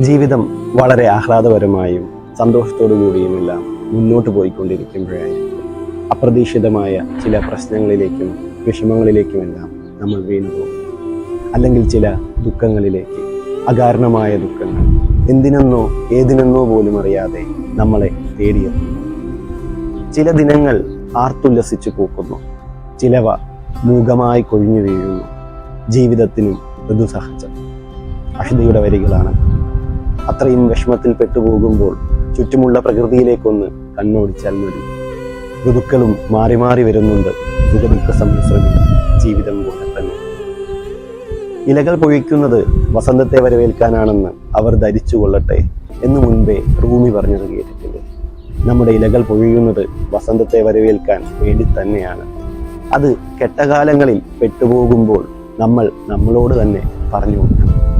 ജീവിതം വളരെ ആഹ്ലാദപരമായും സന്തോഷത്തോടു കൂടിയുമെല്ലാം മുന്നോട്ട് പോയിക്കൊണ്ടിരിക്കുമ്പോഴായിരിക്കും. അപ്രതീക്ഷിതമായ ചില പ്രശ്നങ്ങളിലേക്കും വിഷമങ്ങളിലേക്കുമെല്ലാം നമ്മൾ വീണു പോകും. അല്ലെങ്കിൽ ചില ദുഃഖങ്ങളിലേക്ക്. അകാരണമായ ദുഃഖങ്ങൾ. എന്തിനെന്നോ ഏതിനെന്നോ പോലും അറിയാതെ നമ്മളെ തേടിയെത്തുന്നു ചില ദിനങ്ങൾ ആർത്തുല്ലസിച്ചു പൂക്കുന്നു. ചിലവ മൂകമായി കൊഴിഞ്ഞു വീഴുന്നു. ജീവിതത്തിനും ഋതുസഹജം. അഷിതയുടെ വരികളാണ് അത്രയും വിഷമത്തിൽ പെട്ടുപോകുമ്പോൾ ചുറ്റുമുള്ള പ്രകൃതിയിലേക്കൊന്ന് കണ്ണോടിച്ചാൽ മതി. ഋതുക്കളും മാറി മാറി വരുന്നുണ്ട്. സുഖദുഃഖ സമ്മിശ്രമി ജീവിതം പോലെ തന്നെ. ഇലകൾ പൊഴിക്കുന്നത് വസന്തത്തെ വരവേൽക്കാനാണെന്ന് അവർ ധരിച്ചു കൊള്ളട്ടെ എന്ന് മുൻപേ റൂമി പറഞ്ഞത് കേട്ടിട്ടില്ലേ നമ്മുടെ ഇലകൾ പൊഴിയുന്നത് വസന്തത്തെ വരവേൽക്കാൻ വേണ്ടി തന്നെയാണ്. അത് കെട്ടകാലങ്ങളിൽ പെട്ടുപോകുമ്പോൾ നമ്മൾ നമ്മളോട് തന്നെ പറഞ്ഞു കൊടുക്കണം